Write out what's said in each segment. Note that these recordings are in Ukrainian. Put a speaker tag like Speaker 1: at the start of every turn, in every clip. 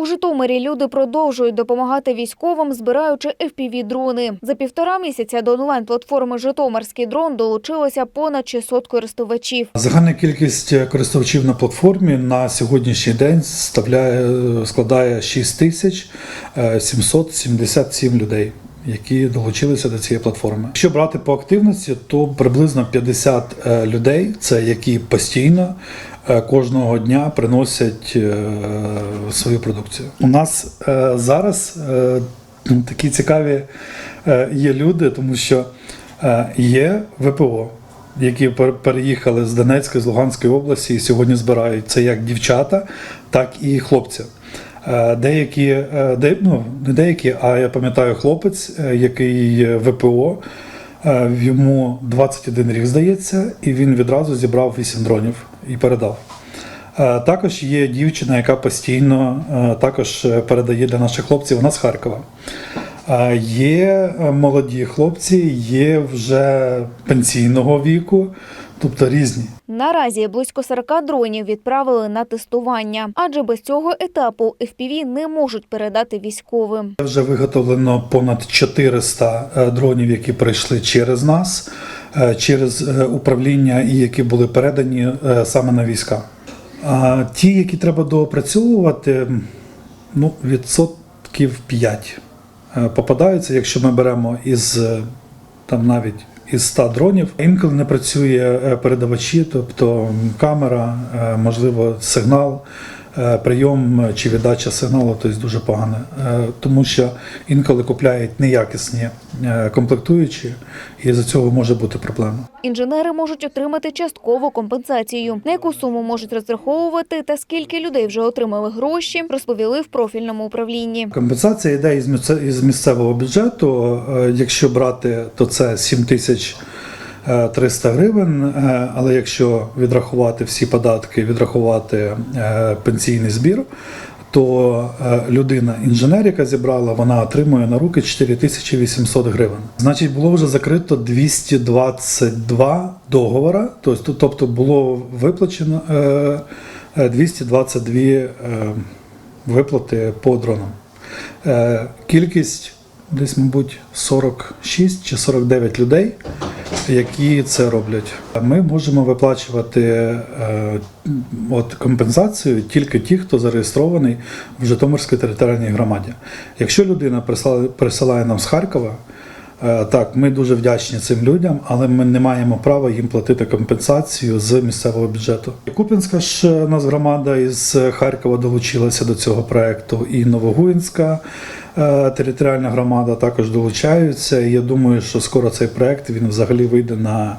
Speaker 1: У Житомирі люди продовжують допомагати військовим, збираючи FPV-дрони. За півтора місяця до онлайн-платформи «Житомирський дрон» долучилося понад 600 користувачів.
Speaker 2: Загальна кількість користувачів на платформі на сьогоднішній день складає 6777 людей, які долучилися до цієї платформи. Якщо брати по активності, то приблизно 50 е, людей, це які постійно е, кожного дня приносять е, свою продукцію. У нас зараз ну, такі цікаві є люди, тому що є ВПО які переїхали з Донецької, з Луганської області і сьогодні збирають це як дівчата, так і хлопці. Е, Деякі, е, де, ну, не деякі, а я пам'ятаю хлопець, е, який ВПО, йому 21 рік здається, і він відразу зібрав 8 дронів і передав. Також є дівчина, яка постійно також передає для наших хлопців. Вона з Харкова. Є молоді хлопці, є вже пенсійного віку, тобто різні.
Speaker 1: Наразі близько 40 дронів відправили на тестування, адже без цього етапу FPV не можуть передати військовим.
Speaker 2: Вже виготовлено понад 400 е, дронів, які прийшли через нас, е, через е, управління і які були передані саме на війська. А ті, які треба доопрацьовувати, ну, відсотків 5 е, попадаються, якщо ми беремо із там навіть із 100 дронів. Інколи не працює е, передавачі, тобто камера, е, можливо, сигнал. Е, Прийом чи віддача сигналу тобто дуже погано, Е, тому що інколи купляють неякісні е, комплектуючі, і за цього може бути проблема.
Speaker 1: Інженери можуть отримати часткову компенсацію. На яку суму можуть розраховувати та скільки людей вже отримали гроші, розповіли в профільному управлінні.
Speaker 2: Компенсація йде із місцевого бюджету. Якщо брати, то це 7 тисяч 300 гривень. Е, Але якщо відрахувати всі податки, відрахувати е, пенсійний збір, то е, людина, інженер, яка зібрала, вона отримує на руки 4800 гривень. Значить, було вже закрито 222 договора, тобто тобто було виплачено е, е, 222 е, виплати по дронам. Е, Кількість десь, мабуть, 46 чи 49 людей, які це роблять. Ми можемо виплачувати е, от компенсацію тільки ті, хто зареєстрований в Житомирській територіальній громаді. Якщо людина присилає, нам з Харкова, е, так, ми дуже вдячні цим людям, але ми не маємо права їм платити компенсацію з місцевого бюджету. Куп'янська ж е, нас громада із Харкова долучилася до цього проекту, і Новогуїнська територіальна громада також долучаються. Я думаю, що скоро цей проект він взагалі вийде на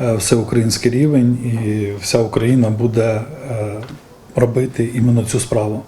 Speaker 2: е, всеукраїнський рівень, і вся Україна буде е, робити іменно цю справу.